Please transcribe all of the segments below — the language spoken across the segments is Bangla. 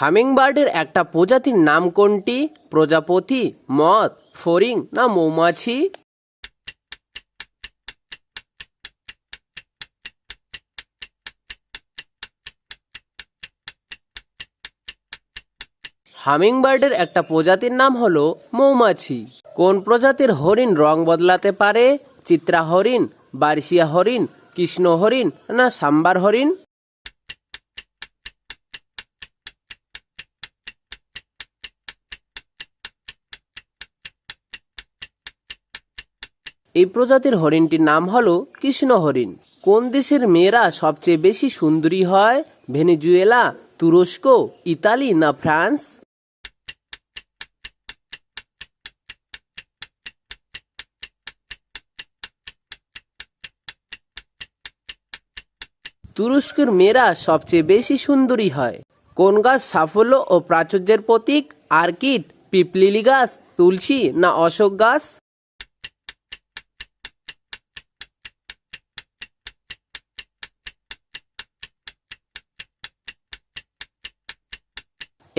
হামিংবার্ডের একটা প্রজাতির নাম কোনটি? প্রজাপতি মথ ফরিং না মৌমাছি? হামিংবার্ডের একটা প্রজাতির নাম হলো মৌমাছি। কোন প্রজাতির হরিণ রং বদলাতে পারে? চিত্রা হরিণ, বার্ষিয়া হরিণ, কৃষ্ণ হরিণ না সাম্বার হরিণ? এই প্রজাতির হরিণটির নাম হলো কৃষ্ণ হরিণ। কোন দেশের মেয়েরা সবচেয়ে বেশি সুন্দরী হয়? ভেনেজুয়েলা, তুরস্ক, ইতালি না ফ্রান্স? তুরস্কের মেয়েরা সবচেয়ে বেশি সুন্দরী হয়। কোন গাছ সাফল্য ও প্রাচুর্যের প্রতীক? আর্কিড, পিপলিলি গাছ, তুলসী না অশোক গাছ?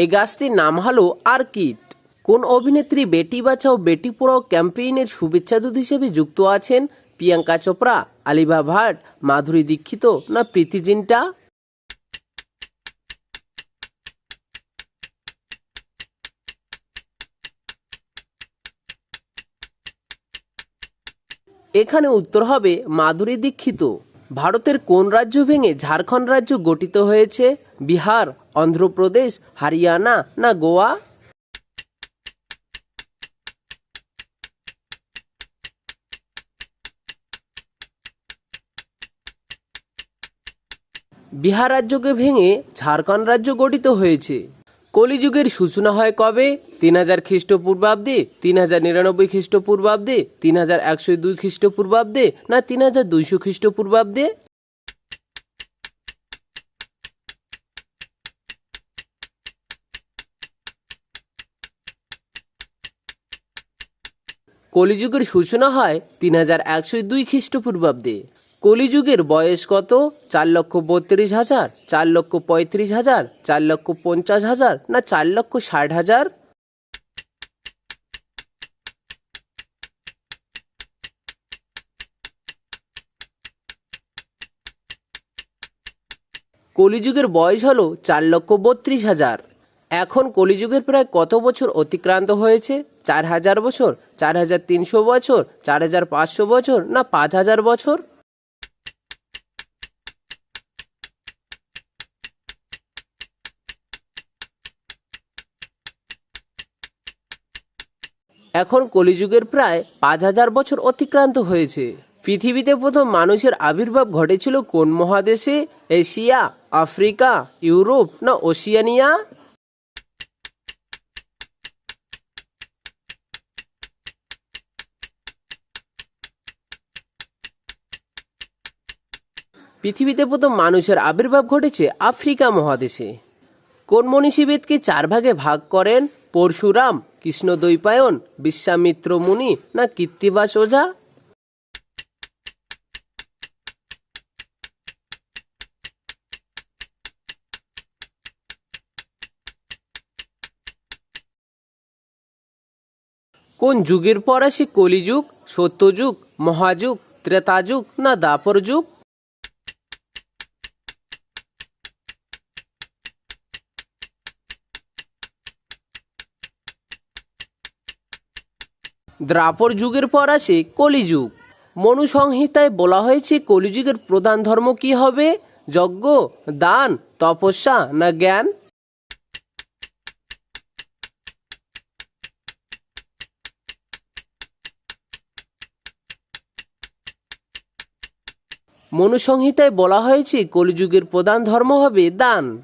এই গাছটির নাম হলো আর্কিড। কোন অভিনেত্রী বেটি বাঁচাও, বেটি পড়াও ক্যাম্পেইনের শুভেচ্ছা দূত হিসেবে যুক্ত আছেন প্রিয়াঙ্কা চোপড়া, আলিভা ভাট, মাধুরী দীক্ষিত না প্রীতি জিন্টা? এখানে উত্তর হবে মাধুরী দীক্ষিত। ভারতের কোন রাজ্য ভেঙে ঝাড়খণ্ড রাজ্য গঠিত হয়েছে? বিহার, অন্ধ্রপ্রদেশ, হারিয়ানা না গোয়া? বিহার রাজ্যকে ভেঙে ঝাড়খণ্ড রাজ্য গঠিত হয়েছে। কলিযুগের সূচনা হয় কবে? তিন হাজার খ্রিস্টপূর্বাব্দে, তিন হাজার নিরানব্বই খ্রিস্টপূর্বাব্দে, তিন হাজার একশো দুই খ্রিস্টপূর্বাব্দে না তিন হাজার দুইশো খ্রিস্টপূর্বাব্দে? কলিযুগের সূচনা হয় তিন হাজার একশো দুই খ্রিস্টপূর্বাব্দে। কলিযুগের বয়স কত? চার লক্ষ বত্রিশ হাজার, চার লক্ষ পঁয়ত্রিশ হাজার, চার লক্ষ পঞ্চাশ হাজার না চার লক্ষ ষাট হাজার? কলিযুগের বয়স হলো চার লক্ষ বত্রিশ হাজার। এখন কলিযুগের প্রায় কত বছর অতিক্রান্ত হয়েছে? চার হাজার বছর, চার হাজার তিনশো বছর, চার হাজার পাঁচশো বছর না পাঁচ হাজার বছর? এখন কলিযুগের প্রায় পাঁচ হাজার বছর অতিক্রান্ত হয়েছে। পৃথিবীতে প্রথম মানুষের আবির্ভাব ঘটেছিল কোন মহাদেশে? এশিয়া, আফ্রিকা, ইউরোপ না ওশিয়ানিয়া? পৃথিবীতে প্রথম মানুষের আবির্ভাব ঘটেছে আফ্রিকা মহাদেশে। কোন মনীষী বেদকে চার ভাগে ভাগ করেন? পরশুরাম কৃষ্ণ দ্বৈপায়ন বিশ্বামিত্র মুনি না কীর্তিবাস ওঝা কোন যুগের পর আসে কলিযুগ, সত্যযুগ, মহাযুগ, ত্রেতাযুগ না দাপর যুগ দ্রাপর যুগের পর আসে কলিযুগ। মনুসংহিতায় বলা হয়েছে কলিযুগের প্রধান ধর্ম কি হবে? যজ্ঞ, দান, তপস্যা না জ্ঞান? মনুসংহিতায় বলা হয়েছে কলিযুগের প্রধান ধর্ম হবে দান।